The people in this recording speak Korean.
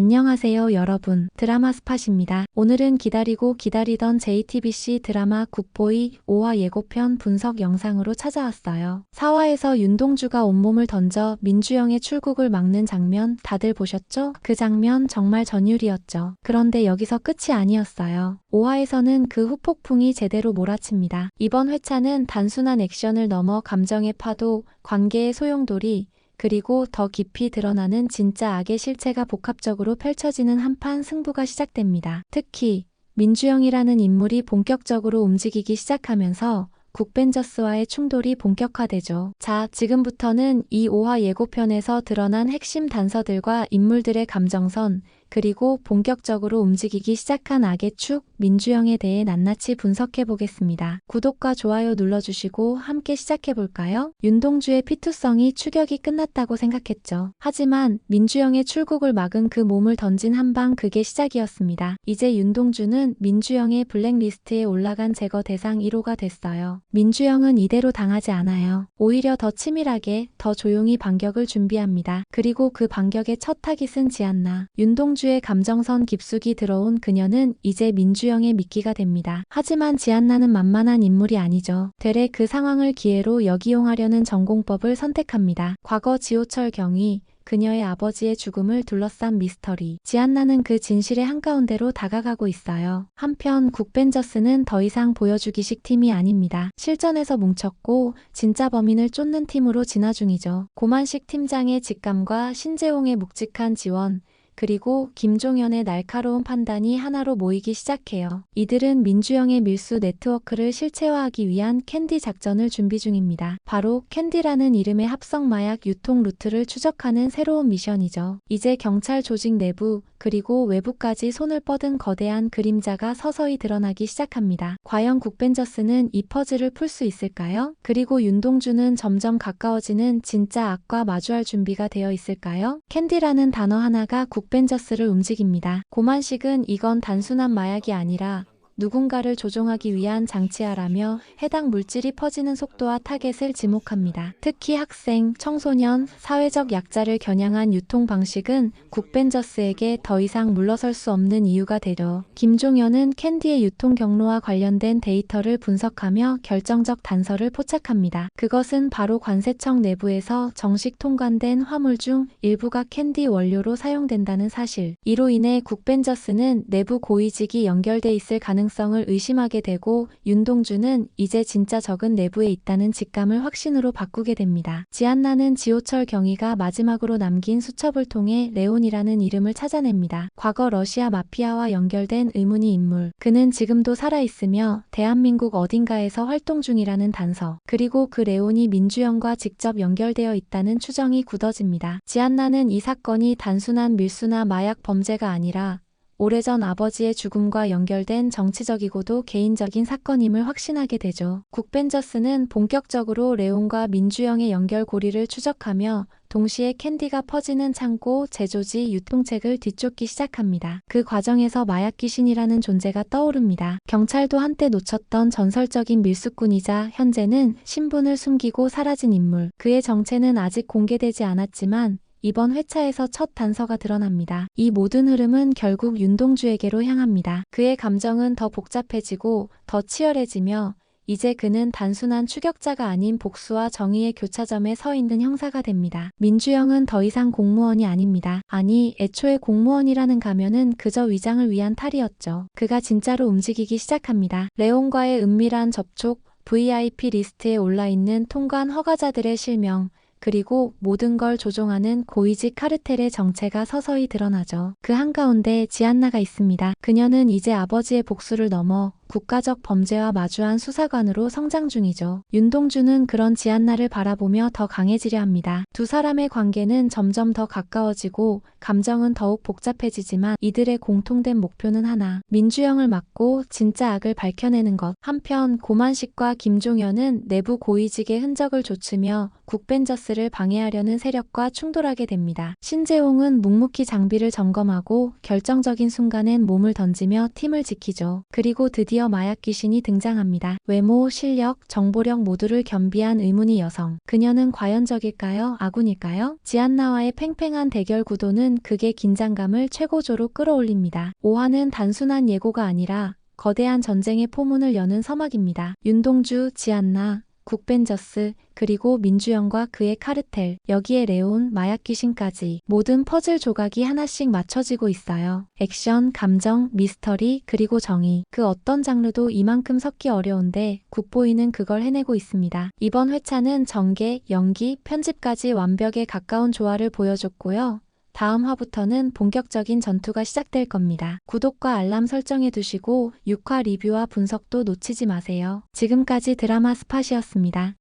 안녕하세요 여러분. 드라마 스팟입니다. 오늘은 기다리고 기다리던 JTBC 드라마 굿보이 5화 예고편 분석 영상으로 찾아왔어요. 4화에서 윤동주가 온몸을 던져 민주영의 출국을 막는 장면 다들 보셨죠? 그 장면 정말 전율이었죠. 그런데 여기서 끝이 아니었어요. 5화에서는 그 후폭풍이 제대로 몰아칩니다. 이번 회차는 단순한 액션을 넘어 감정의 파도, 관계의 소용돌이, 그리고 더 깊이 드러나는 진짜 악의 실체가 복합적으로 펼쳐지는 한판 승부가 시작됩니다. 특히 민주영이라는 인물이 본격적으로 움직이기 시작하면서 국벤저스와의 충돌이 본격화되죠. 자, 지금부터는 이 5화 예고편에서 드러난 핵심 단서들과 인물들의 감정선, 그리고 본격적으로 움직이기 시작한 악의 축, 민주영에 대해 낱낱이 분석해 보겠습니다. 구독과 좋아요 눌러주시고 함께 시작해 볼까요? 윤동주의 피투성이 추격이 끝났다고 생각했죠. 하지만 민주영의 출국을 막은 그 몸을 던진 한 방 그게 시작이었습니다. 이제 윤동주는 민주영의 블랙리스트에 올라간 제거 대상 1호가 됐어요. 민주영은 이대로 당하지 않아요. 오히려 더 치밀하게, 더 조용히 반격을 준비합니다. 그리고 그 반격의 첫 타깃은 지안나. 윤동주 의 감정선 깊숙이 들어온 그녀는 이제 민주영의 미끼가 됩니다. 하지만 지안나는 만만한 인물이 아니죠. 되레 그 상황을 기회로 역이용하려는 전공법을 선택합니다. 과거 지호철 경위, 그녀의 아버지의 죽음을 둘러싼 미스터리. 지안나는 그 진실의 한가운데로 다가가고 있어요. 한편 국벤저스는 더 이상 보여주기식 팀이 아닙니다. 실전에서 뭉쳤고 진짜 범인을 쫓는 팀으로 진화 중이죠. 고만식 팀장의 직감과 신재홍의 묵직한 지원, 그리고 김종현의 날카로운 판단이 하나로 모이기 시작해요. 이들은 민주영의 밀수 네트워크를 실체화하기 위한 캔디 작전을 준비 중입니다. 바로 캔디라는 이름의 합성 마약 유통 루트를 추적하는 새로운 미션이죠. 이제 경찰 조직 내부 그리고 외부까지 손을 뻗은 거대한 그림자가 서서히 드러나기 시작합니다. 과연 국벤저스는 이 퍼즐을 풀 수 있을까요? 그리고 윤동주는 점점 가까워지는 진짜 악과 마주할 준비가 되어 있을까요? 캔디라는 단어 하나가 국 벤저스를 움직입니다. 고만식은 이건 단순한 마약이 아니라 누군가를 조종하기 위한 장치야라며 해당 물질이 퍼지는 속도와 타겟을 지목합니다. 특히 학생, 청소년, 사회적 약자를 겨냥한 유통 방식은 국벤저스에게 더 이상 물러설 수 없는 이유가 되려 김종현은 캔디의 유통 경로와 관련된 데이터를 분석하며 결정적 단서를 포착합니다. 그것은 바로 관세청 내부에서 정식 통관된 화물 중 일부가 캔디 원료로 사용된다는 사실. 이로 인해 국벤저스는 내부 고위직이 연결돼 있을 가능성이 가능성을 의심하게 되고 윤동주는 이제 진짜 적은 내부에 있다는 직감을 확신으로 바꾸게 됩니다. 지안나는 지호철 경위가 마지막으로 남긴 수첩을 통해 레온이라는 이름을 찾아냅니다. 과거 러시아 마피아와 연결된 의문의 인물. 그는 지금도 살아있으며 대한민국 어딘가에서 활동 중이라는 단서. 그리고 그 레온이 민주영과 직접 연결되어 있다는 추정이 굳어집니다. 지안나는 이 사건이 단순한 밀수나 마약 범죄가 아니라 오래전 아버지의 죽음과 연결된 정치적이고도 개인적인 사건임을 확신하게 되죠. 국벤저스는 본격적으로 레온과 민주영의 연결고리를 추적하며 동시에 캔디가 퍼지는 창고, 제조지, 유통책을 뒤쫓기 시작합니다. 그 과정에서 마약 귀신이라는 존재가 떠오릅니다. 경찰도 한때 놓쳤던 전설적인 밀수꾼이자 현재는 신분을 숨기고 사라진 인물. 그의 정체는 아직 공개되지 않았지만 이번 회차에서 첫 단서가 드러납니다. 이 모든 흐름은 결국 윤동주에게로 향합니다. 그의 감정은 더 복잡해지고 더 치열해지며 이제 그는 단순한 추격자가 아닌 복수와 정의의 교차점에 서 있는 형사가 됩니다. 민주영은 더 이상 공무원이 아닙니다. 아니, 애초에 공무원이라는 가면은 그저 위장을 위한 탈이었죠. 그가 진짜로 움직이기 시작합니다. 레온과의 은밀한 접촉, VIP 리스트에 올라있는 통관 허가자들의 실명, 그리고 모든 걸 조종하는 고위직 카르텔의 정체가 서서히 드러나죠. 그 한가운데 지안나가 있습니다. 그녀는 이제 아버지의 복수를 넘어 국가적 범죄와 마주한 수사관으로 성장 중이죠. 윤동주는 그런 지안나를 바라보며 더 강해지려 합니다. 두 사람의 관계는 점점 더 가까워지고 감정은 더욱 복잡해지지만 이들의 공통된 목표는 하나, 민주영을 막고 진짜 악을 밝혀내는 것. 한편 고만식과 김종현은 내부 고위직의 흔적을 좇으며 국벤저스를 방해하려는 세력과 충돌하게 됩니다. 신재홍은 묵묵히 장비를 점검하고 결정적인 순간엔 몸을 던지며 팀을 지키죠. 그리고 드디어 드디어 마약 귀신이 등장합니다. 외모, 실력, 정보력 모두를 겸비한 의문의 여성. 그녀는 과연 적일까요? 아군일까요? 지안나와의 팽팽한 대결 구도는 극의 긴장감을 최고조로 끌어올립니다. 5화는 단순한 예고가 아니라 거대한 전쟁의 포문을 여는 서막입니다. 윤동주, 지안나, 국벤저스, 그리고 민주영과 그의 카르텔, 여기에 레온, 마약 귀신까지 모든 퍼즐 조각이 하나씩 맞춰지고 있어요. 액션, 감정, 미스터리, 그리고 정의. 그 어떤 장르도 이만큼 섞기 어려운데 국보이는 그걸 해내고 있습니다. 이번 회차는 전개, 연기, 편집까지 완벽에 가까운 조화를 보여줬고요. 다음 화부터는 본격적인 전투가 시작될 겁니다. 구독과 알람 설정해 두시고 6화 리뷰와 분석도 놓치지 마세요. 지금까지 드라마 스팟이었습니다.